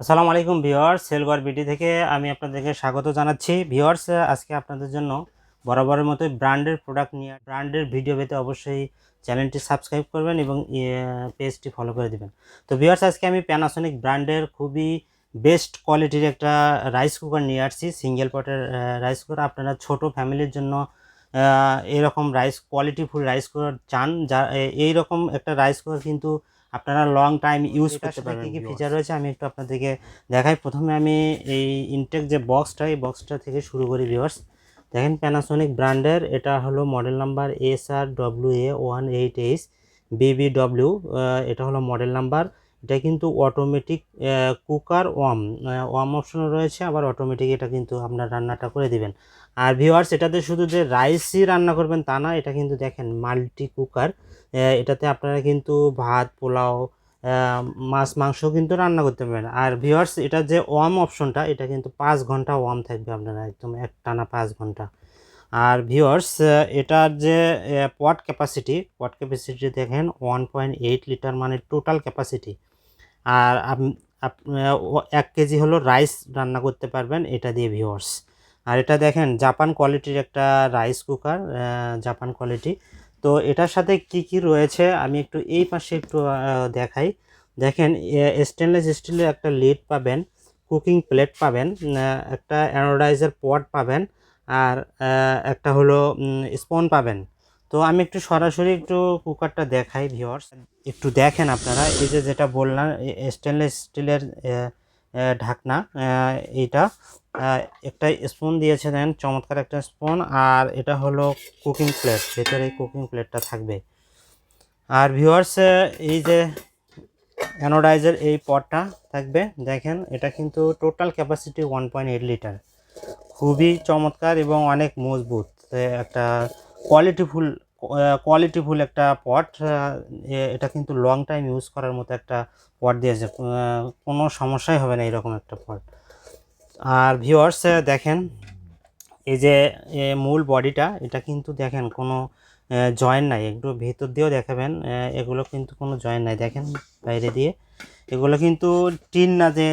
আসসালামু আলাইকুম ভিওয়ার্স সেলগর বিটি থেকে আমি আপনাদেরকে স্বাগত জানাচ্ছি। ভিওয়ার্স আজকে আপনাদের জন্য বরাবরের মতো ব্র্যান্ডের প্রোডাক্ট নিয়ে, ব্র্যান্ডের ভিডিও পেতে অবশ্যই চ্যানেলটি সাবস্ক্রাইব করবেন এবং পেজটি ফলো করে দিবেন। তো ভিওয়ার্স আজকে আমি প্যানাসোনিক ব্র্যান্ডের খুবই বেস্ট কোয়ালিটির একটা রাইস কুকার নিয়ে আসছি, সিঙ্গেল পটের রাইস কুকার। আপনারা ছোট ফ্যামিলির জন্য এরকম রাইস, কোয়ালিটিফুল রাইস কুকার চান, যা এইরকম একটা রাইস কুকার কিন্তু আপনারা লং টাইম ইউজ করতে পারবেন কী কী ফিচার রয়েছে আমি একটু আপনাদেরকে দেখাই। প্রথমে আমি এই ইনটেক যে বক্সটা এই বক্সটা থেকে শুরু করি ভিউয়ার্স দেখেন প্যানাসোনিক ব্র্যান্ডের এটা হলো model number S R W A one eight H BBW এটা হলো মডেল নাম্বার এটা কিন্তু অটোমেটিক কুকার ওয়াম ওয়াম অপশনও রয়েছে, আবার অটোমেটিক এটা কিন্তু আপনার রান্নাটা করে দিবেন। আর ভিওয়ার্স এটাতে শুধু যে রাইসই রান্না করবেন তা না, এটা কিন্তু দেখেন মাল্টি কুকার এটাতে আপনারা কিন্তু ভাত, পোলাও মাছ, মাংস কিন্তু রান্না করতে পারবেন। আর ভিওয়ার্স এটা যে ওয়াম অপশনটা এটা কিন্তু পাঁচ ঘণ্টা ওয়াম থাকবে আপনারা, একদম এক টানা পাঁচ ঘণ্টা। আর ভিওয়ার্স এটার যে পট ক্যাপাসিটি পট ক্যাপাসিটি দেখেন ওয়ান পয়েন্ট এইট লিটার মানে টোটাল ক্যাপাসিটি আর এক কেজি হলো রাইস রান্না করতে পারবেন, এটা দিয়ে ভিউয়ার্স আর এটা দেখেন জাপান কোয়ালিটির একটা রাইস কুকার জাপান কোয়ালিটি তো এটার সাথে কি কি রয়েছে, আমি একটু এই পাশে একটু দেখাই। দেখেন স্টেনলেস স্টিলের একটা লিড পাবেন কুকিং প্লেট পাবেন একটা অ্যানোডাইজার পট পাবেন, আর একটা হলো স্পন পাবেন। তো আমি একটু সরাসরি একটু কুকারটা দেখাই ভিওর্স একটু দেখেন আপনারা, এই যে যেটা বললাম স্টেনলেস স্টিলের ঢাকনা এইটা একটা স্পুন দিয়েছে দেন, চমৎকার একটা স্পুন আর এটা হলো কুকিং প্লেট ভেতরে কুকিং প্লেটটা থাকবে। আর ভিউয়ার্স এই যে অ্যানোডাইজার এই পটটা থাকবে, দেখেন, এটা কিন্তু total capacity one point eight litre খুবই চমৎকার এবং অনেক মজবুত একটা কোয়ালিটিফুল কোয়ালিটিফুল একটা পট এটা কিন্তু লং টাইম ইউজ করার মতো একটা পট দিয়েছে। কোনো সমস্যাই হবে না এরকম একটা পট আর ভিউয়ার্স দেখেন, এই যে মূল বডিটা এটা কিন্তু দেখেন কোনো জয়েন্ট নাই। একটু ভেতর দিয়েও দেখাবেন এগুলো কিন্তু কোনো জয়েন্ট নাই। দেখেন, বাইরে দিয়ে। এগুলো কিন্তু টিন না যে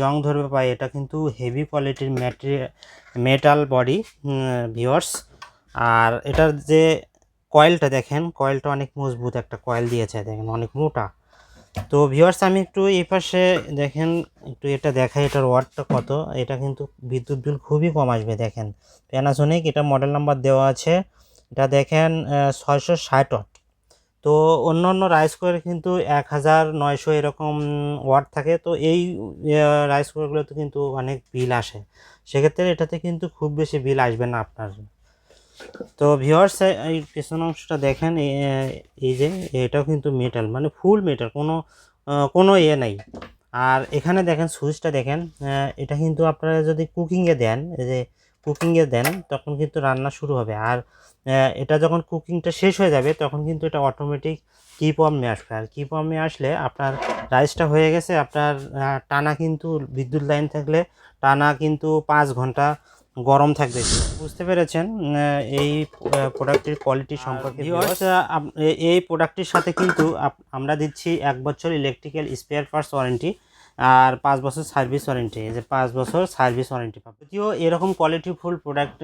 জং ধরবে পায় এটা কিন্তু হেভি কোয়ালিটির ম্যাটেরিয়াল মেটাল বডি ভিওর্স আর এটার যে কয়েলটা দেখেন, কয়েলটা অনেক মজবুত একটা কয়েল দিয়েছে, দেখেন অনেক মোটা। তো ভিউয়ার্স আমি একটু এই পাশে দেখেন, একটু এটা দেখাই, এটার ওয়াটটা কত, এটা কিন্তু বিদ্যুৎ বিল খুবই কম আসবে, দেখেন। প্যানাসোনিক এটা মডেল নাম্বার দেওয়া আছে, এটা দেখেন ছয়শো ষাট ওয়াট। তো অন্য অন্য রাইস কুকার কিন্তু এক হাজার নয়শো এরকম ওয়াট থাকে, তো এই রাইস কুকারগুলোতে কিন্তু অনেক বিল আসে। সেক্ষেত্রে এটাতে কিন্তু খুব বেশি বিল আসবে না আপনার। তো ভিওয়ার্স এই পেছন অংশটা দেখেন এই যে, এটাও কিন্তু মেটাল মানে ফুল মেটাল কোনো কোনো ইয়ে নাই। আর এখানে দেখেন সুইচটা দেখেন এটা কিন্তু আপনারা যদি কুকিংয়ে দেন, এই যে কুকিংয়ে দেন, তখন কিন্তু রান্না শুরু হবে। আর এটা যখন কুকিংটা শেষ হয়ে যাবে, তখন কিন্তু এটা অটোমেটিক কি পাম্পে আসবে। আর কি পাম্পে আসলে আপনার রাইসটা হয়ে গেছে, আপনার টানা কিন্তু বিদ্যুৎ লাইন থাকলে, টানা কিন্তু পাঁচ ঘণ্টা গরম থাকবে। বুঝতে পেরেছেন? এই প্রোডাক্টের কোয়ালিটি সম্পর্কে এই প্রোডাক্টটির সাথে কিন্তু আমরা দিচ্ছি এক বছর ইলেকট্রিক্যাল স্পেয়ার পার্টস ওয়ারেন্টি আর পাঁচ বছর সার্ভিস ওয়ারেন্টি যে পাঁচ বছর সার্ভিস ওয়ারেন্টি পাবো। যদিও এরকম কোয়ালিটিফুল প্রোডাক্ট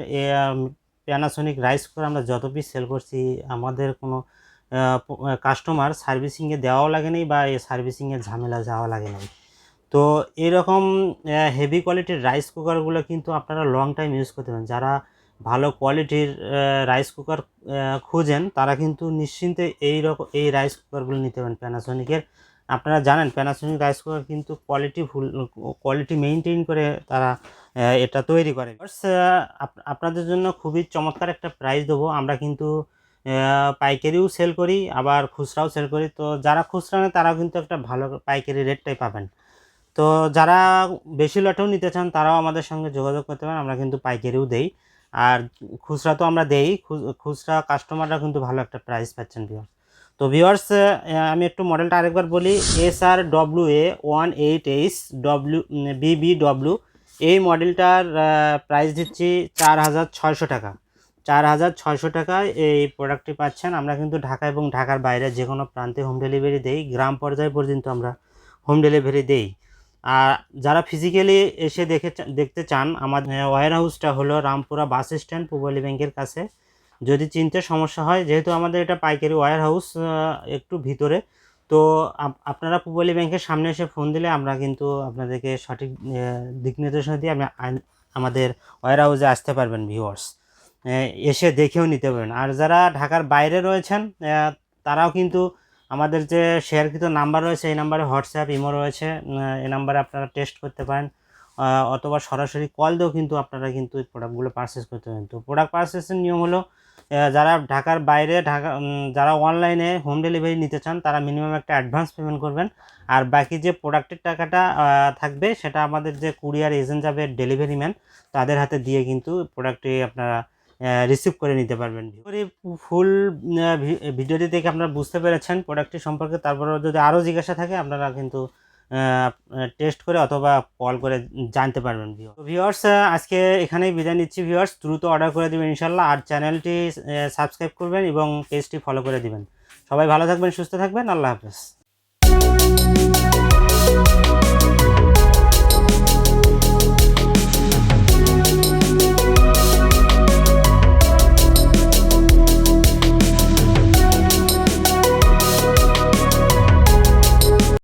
প্যানাসনিক রাইস করে আমরা যত পিস সেল করছি আমাদের কোনো কাস্টমার সার্ভিসিংয়ে দেওয়াও লাগে নাই বা এই সার্ভিসিংয়ের ঝামেলা যাওয়া লাগে নাই। তো এরকম হেভি কোয়ালিটির রাইস কুকারগুলো কিন্তু আপনারা লং টাইম ইউজ করতে পারেন। যারা ভালো কোয়ালিটির রাইস কুকার খুঁজেন, তারা কিন্তু নিশ্চিন্তে এই রকম, এই রাইস কুকারগুলো নিতে পারেন। প্যানাসোনিকের আপনারা জানেন প্যানাসোনিক রাইস কুকার কিন্তু কোয়ালিটি ফুল কোয়ালিটি মেনটেন করে তারা এটা তৈরি করে। আপনাদের জন্য খুবই চমৎকার একটা প্রাইস দেবো। আমরা কিন্তু পাইকারিও সেল করি, আবার খুচরাও সেল করি। তো যারা খুচরা নেয়, তারাও কিন্তু একটা ভালো পাইকারি রেটটাই পাবেন। তো যারা বেশি লটেও নিতে চান, তারাও আমাদের সঙ্গে যোগাযোগ করতে পারেন, আমরা কিন্তু পাইকারিও দেই। আর খুচরা তো আমরা দেই খুচরা কাস্টমাররা কিন্তু ভালো একটা প্রাইস পাচ্ছেন ভিওর্স তো ভিওর্স আমি একটু মডেলটা আরেকবার বলি S R W A one eight H W BB W এই মডেলটার প্রাইস দিচ্ছি চার হাজার ছয়শো টাকা। চার হাজার ছয়শো টাকায় এই প্রোডাক্টটি পাচ্ছেন। আমরা কিন্তু ঢাকা এবং ঢাকার বাইরে যে কোনো প্রান্তে হোম ডেলিভারি দেই, গ্রাম পর্যায়ে পর্যন্ত আমরা হোম ডেলিভারি দেই। আর যারা ফিজিক্যালি এসে দেখে দেখতে চান, আমাদের ওয়ার হাউসটা হলো রামপুরা বাস স্ট্যান্ড পূবালী ব্যাংকের কাছে। যদি চিনতে সমস্যা হয়, যেহেতু আমাদের এটা পাইকারি ওয়ার হাউস একটু ভিতরে, তো আপনারা পূবালী ব্যাংকের সামনে এসে ফোন দিলে আমরা কিন্তু আপনাদেরকে সঠিক দিক নির্দেশনা দিয়ে আমি আমাদের ওয়ার হাউসে আসতে পারবেন ভিউয়ার্স এসে দেখেও নিতে পারবেন। আর যারা ঢাকার বাইরে রয়েছেন তারাও কিন্তু আমাদের যে শেয়ারকৃত নাম্বার রয়েছে, এই নাম্বারে হোয়াটসঅ্যাপ, ইমো রয়েছে এই নাম্বারে আপনারা টেস্ট করতে পারেন। অথবা সরাসরি কল দিয়েও কিন্তু আপনারা কিন্তু এই প্রোডাক্টগুলো পারচেস করতে পারেন। তো প্রোডাক্ট পারচেসের নিয়ম হলো যারা ঢাকার বাইরে, ঢাকা যারা অনলাইনে হোম ডেলিভারি নিতে চান, তারা মিনিমাম একটা অ্যাডভান্স পেমেন্ট করবেন। আর বাকি যে প্রোডাক্টের টাকাটা থাকবে, সেটা আমাদের যে কুরিয়ার এজেন্ট যাবে ডেলিভারি ম্যান তাদের হাতে দিয়ে কিন্তু প্রোডাক্টটি আপনারা রিসিভ করে নিতে পারবেন। ফুল ভিডিওটি দেখে আপনারা বুঝতে পেরেছেন প্রোডাক্টটি সম্পর্কে। তারপরে যদি আরও জিজ্ঞাসা থাকে, আপনারা কিন্তু টেস্ট করে অথবা কল করে জানতে পারবেন ভিউয়ার্স আজকে এখানেই বিদায় নিচ্ছি ভিউয়ার্স দ্রুত অর্ডার করে দেবেন ইনশাল্লাহ আর চ্যানেলটি সাবস্ক্রাইব করবেন এবং পেজটি ফলো করে দিবেন। সবাই ভালো থাকবেন, সুস্থ থাকবেন। আল্লাহ হাফেজ।